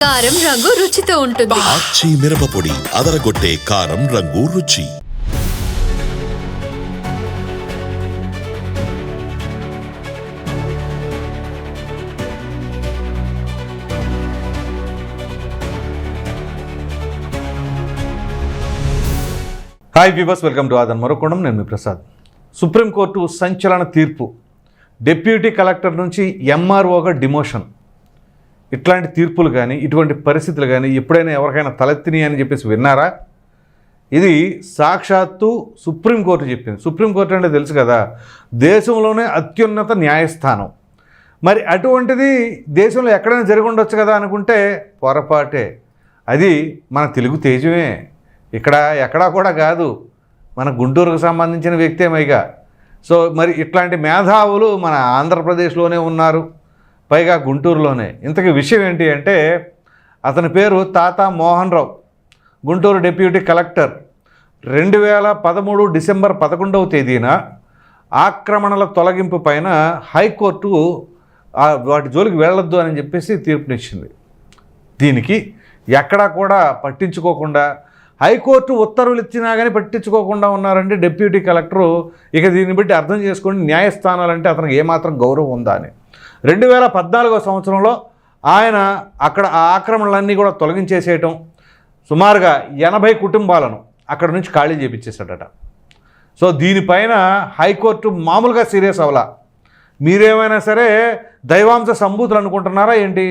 కారం రంగు రుచితో ఉంటుంది. ఆచి మిరపపొడి అదరగొట్టే కారం రంగు రుచి. హాయ్ వ్యూవర్స్ వెల్కమ్ టు ఆదన్ మరొకొండం నేను మీ ప్రసాద్ సుప్రీంకోర్టు సంచలన తీర్పు డిప్యూటీ కలెక్టర్ నుంచి ఎంఆర్ఓగా డిమోషన్ ఇట్లాంటి తీర్పులు కానీ ఇటువంటి పరిస్థితులు కానీ ఎప్పుడైనా ఎవరికైనా తలెత్తిని అని చెప్పేసి విన్నారా? ఇది సాక్షాత్తు సుప్రీంకోర్టు చెప్పింది. సుప్రీంకోర్టు అంటే తెలుసు కదా దేశంలోనే అత్యున్నత న్యాయస్థానం. మరి అటువంటిది దేశంలో ఎక్కడైనా జరిగి ఉండొచ్చు కదా అనుకుంటే పొరపాటే. అది మన తెలుగు తేజమే. ఇక్కడ ఎక్కడా కూడా కాదు. మన గుంటూరుకు సంబంధించిన వ్యక్తే మైగా. సో మరి ఇట్లాంటి మేధావులు మన ఆంధ్రప్రదేశ్లోనే ఉన్నారు. పైగా గుంటూరులోనే. ఇంతకీ విషయం ఏంటి అంటే అతని పేరు తాత మోహన్ రావు గుంటూరు డిప్యూటీ కలెక్టర్. రెండు వేల పదమూడు డిసెంబర్ పదకొండవ తేదీన ఆక్రమణల తొలగింపు పైన హైకోర్టు వాటి జోలికి వెళ్ళొద్దు అని చెప్పేసి తీర్పునిచ్చింది. దీనికి ఎక్కడా కూడా పట్టించుకోకుండా హైకోర్టు ఉత్తర్వులు ఇచ్చినా కానీ పట్టించుకోకుండా ఉన్నారంటే డిప్యూటీ కలెక్టరు. ఇక దీన్ని బట్టి అర్థం చేసుకోండి న్యాయస్థానాలంటే అతనికి ఏమాత్రం గౌరవం ఉందా అని. రెండు వేల పద్నాలుగో సంవత్సరంలో ఆయన అక్కడ ఆ ఆక్రమణలన్నీ కూడా తొలగించేసేయటం సుమారుగా ఎనభై కుటుంబాలను అక్కడ నుంచి ఖాళీ చేపించేశాడట సో దీనిపైన హైకోర్టు మామూలుగా సీరియస్ అవలా. మీరేమైనా సరే దైవాంశ సంభూతులు అనుకుంటున్నారా ఏంటి?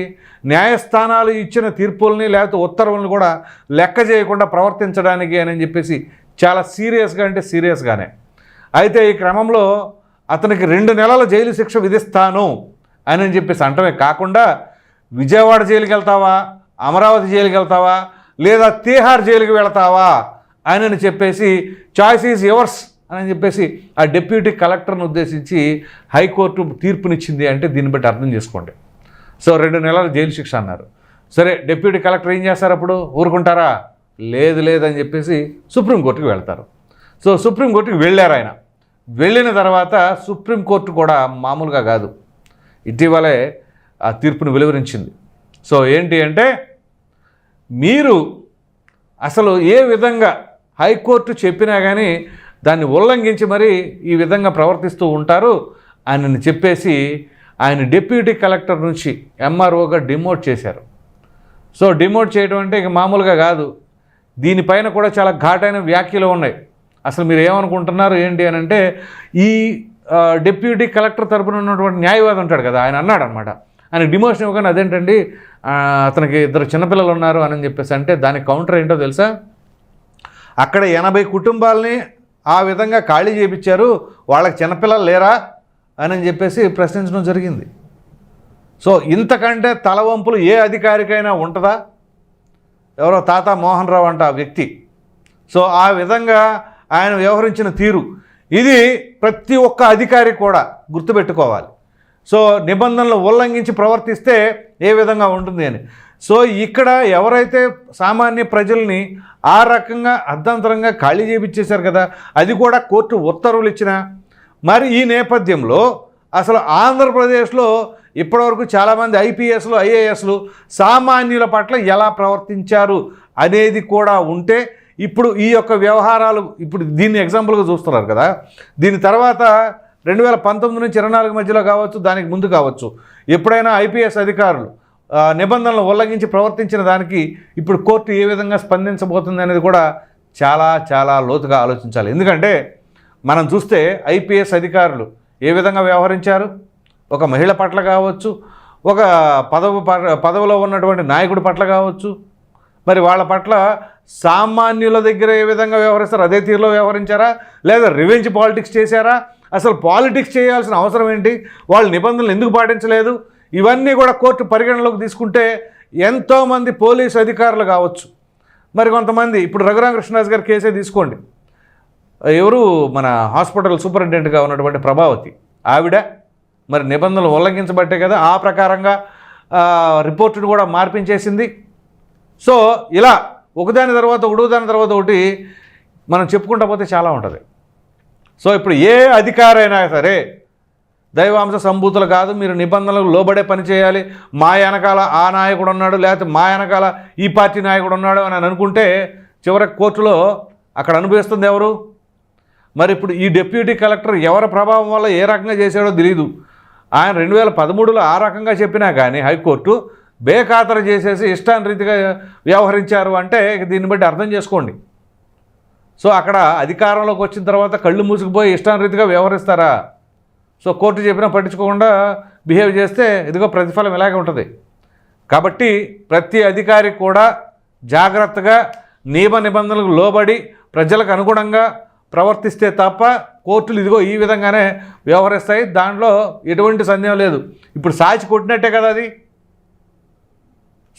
న్యాయస్థానాలు ఇచ్చిన తీర్పుల్ని లేకపోతే ఉత్తర్వులను కూడా లెక్క చేయకుండా ప్రవర్తించడానికి అని చెప్పేసి చాలా సీరియస్గా అంటే సీరియస్గానే. అయితే ఈ క్రమంలో అతనికి రెండు నెలల జైలు శిక్ష విధిస్తాను. అని చెప్పేసి అంటమే కాకుండా విజయవాడ జైలుకి వెళ్తావా? అమరావతి జైలుకి వెళ్తావా? లేదా తీహార్ జైలుకి వెళ్తావా? అని చెప్పేసి చాయిస్ ఈజ్ యువర్స్ అని చెప్పేసి ఆ డిప్యూటీ కలెక్టర్ను ఉద్దేశించి హైకోర్టు తీర్పునిచ్చింది అంటే దీన్ని బట్టి అర్థం చేసుకోండి. సో రెండు నెలల జైలు శిక్ష అన్నారు. సరే డిప్యూటీ కలెక్టర్ ఏం చేస్తారు అప్పుడు? ఊరుకుంటారా? లేదు లేదని చెప్పేసి సుప్రీంకోర్టుకి వెళ్తారు. సో సుప్రీంకోర్టుకి వెళ్ళారు ఆయన. వెళ్ళిన తర్వాత సుప్రీంకోర్టు కూడా మామూలుగా కాదు. ఇటీవలే ఆ తీర్పును వెలువరించింది. సో ఏంటి అంటే మీరు అసలు ఏ విధంగా హైకోర్టు చెప్పినా కానీ దాన్ని ఉల్లంఘించి మరి ఈ విధంగా ప్రవర్తిస్తూ ఉంటారు ఆయనని చెప్పేసి ఆయన డిప్యూటీ కలెక్టర్ నుంచి ఎంఆర్ఓగా డిమోట్ చేశారు. సో డిమోట్ చేయడం అంటే ఇక మామూలుగా కాదు. దీనిపైన కూడా చాలా ఘాటైన వ్యాఖ్యలు ఉన్నాయి. అసలు మీరు ఏమనుకుంటున్నారు ఏంటి అని అంటే ఈ డిప్యూటీ కలెక్టర్ తరపున ఉన్నటువంటి న్యాయవాది ఉంటాడు కదా ఆయన అన్నాడు అనమాట ఆయన డిమోషన్ ఇవ్వగానే అదేంటండి అతనికి ఇద్దరు చిన్నపిల్లలు ఉన్నారు అని చెప్పేసి అంటే దానికి కౌంటర్ ఏంటో తెలుసా? అక్కడ ఎనభై కుటుంబాలని ఆ విధంగా ఖాళీ చేయించారు వాళ్ళకి చిన్నపిల్లలు లేరా అని చెప్పేసి ప్రశ్నించడం జరిగింది. సో ఇంతకంటే తలవంపులు ఏ అధికారికైనా ఉంటుందా? ఎవరో తాత మోహన్ రావు అంట ఆ వ్యక్తి. సో ఆ విధంగా ఆయన వ్యవహరించిన తీరు ఇది ప్రతి ఒక్క అధికారి కూడా గుర్తుపెట్టుకోవాలి. సో నిబంధనలు ఉల్లంఘించి ప్రవర్తిస్తే ఏ విధంగా ఉంటుంది అని. సో ఇక్కడ ఎవరైతే సామాన్య ప్రజల్ని ఆ రకంగా అర్ధాంతరంగా ఖాళీ చేయించేశారు కదా అది కూడా కోర్టు ఉత్తర్వులు ఇచ్చిన మరి ఈ నేపథ్యంలో అసలు ఆంధ్రప్రదేశ్లో ఇప్పటివరకు చాలామంది ఐపీఎస్లు ఐఏఎస్లు సామాన్యుల పట్ల ఎలా ప్రవర్తించారు అనేది కూడా ఉంటే ఇప్పుడు ఈ యొక్క వ్యవహారాలు ఇప్పుడు దీన్ని ఎగ్జాంపుల్గా చూస్తున్నారు కదా. దీని తర్వాత రెండు వేల పంతొమ్మిది నుంచి ఇరవై నాలుగు మధ్యలో కావచ్చు దానికి ముందు కావచ్చు. ఎప్పుడైనా ఐపీఎస్ అధికారులు నిబంధనలు ఉల్లంఘించి ప్రవర్తించిన దానికి ఇప్పుడు కోర్టు ఏ విధంగా స్పందించబోతుంది అనేది కూడా చాలా చాలా లోతుగా ఆలోచించాలి. ఎందుకంటే మనం చూస్తే ఐపీఎస్ అధికారులు ఏ విధంగా వ్యవహరించారు? ఒక మహిళ పట్ల కావచ్చు ఒక పదవి పదవిలో ఉన్నటువంటి నాయకుడి పట్ల కావచ్చు మరి వాళ్ళ పట్ల సామాన్యుల దగ్గర ఏ విధంగా వ్యవహరిస్తారు? అదే తీరులో వ్యవహరించారా? లేదా రివెంజ్ పాలిటిక్స్ చేశారా? అసలు పాలిటిక్స్ చేయాల్సిన అవసరం ఏంటి? వాళ్ళ నిబంధనలు ఎందుకు పాటించలేదు? ఇవన్నీ కూడా కోర్టు పరిగణలోకి తీసుకుంటే ఎంతోమంది పోలీసు అధికారులు కావచ్చు. మరి కొంతమంది ఇప్పుడు రఘురామకృష్ణరాజు గారి కేసే తీసుకోండి. ఎవరు? మన హాస్పిటల్ సూపరింటెండెంట్గా ఉన్నటువంటి ప్రభావతి. ఆవిడ మరి నిబంధనలు ఉల్లంఘించబట్టే కదా ఆ ప్రకారంగా రిపోర్టును కూడా మార్పించేసింది. సో ఇలా ఒకదాని తర్వాత ఒకటో దాని తర్వాత ఒకటి మనం చెప్పుకుంటా పోతే చాలా ఉంటుంది. సో ఇప్పుడు ఏ అధికారైనా సరే దైవాంశ సంభూతులు కాదు మీరు నిబంధనలకు లోబడే పని చేయాలి. మా వెనకాల ఆ నాయకుడు ఉన్నాడు లేకపోతే మా వెనకాల ఈ పార్టీ నాయకుడు ఉన్నాడు అని అనుకుంటే చివరికి కోర్టులో అక్కడ అనుభవిస్తుంది ఎవరు? మరి ఇప్పుడు ఈ డిప్యూటీ కలెక్టర్ ఎవరి ప్రభావం వల్ల ఏ రకంగా చేశాడో తెలియదు ఆయన రెండు వేల పదమూడులో ఆ రకంగా చెప్పినా కానీ హైకోర్టు బేఖాతర చేసేసి ఇష్టానురీతిగా వ్యవహరించారు అంటే దీన్ని బట్టి అర్థం చేసుకోండి. సో అక్కడ అధికారంలోకి వచ్చిన తర్వాత కళ్ళు మూసుకుపోయి ఇష్టానురీతిగా వ్యవహరిస్తారా? సో కోర్టు చెప్పినా పట్టించుకోకుండా బిహేవ్ చేస్తే ఇదిగో ప్రతిఫలం ఇలాగే ఉంటుంది. కాబట్టి ప్రతి అధికారి కూడా జాగ్రత్తగా నియమ నిబంధనలకు లోబడి ప్రజలకు అనుగుణంగా ప్రవర్తిస్తే తప్ప కోర్టులు ఇదిగో ఈ విధంగానే వ్యవహరిస్తాయి. దాంట్లో ఎటువంటి సందేహం లేదు. ఇప్పుడు సాచి కొట్టినట్టే కదా అది.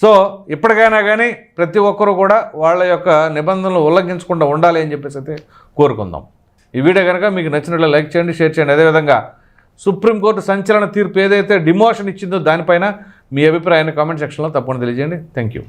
సో ఇప్పటికైనా కానీ ప్రతి ఒక్కరూ కూడా వాళ్ళ యొక్క నిబంధనలు ఉల్లంఘించకుండా ఉండాలి అని చెప్పేసి అయితే కోరుకుందాం. ఈ వీడియో కనుక మీకు నచ్చినట్లు లైక్ చేయండి షేర్ చేయండి. అదేవిధంగా సుప్రీంకోర్టు సంచలన తీర్పు ఏదైతే డిమోషన్ ఇచ్చిందో దానిపైన మీ అభిప్రాయాన్ని కామెంట్ సెక్షన్లో తప్పకుండా తెలియజేయండి. Thank you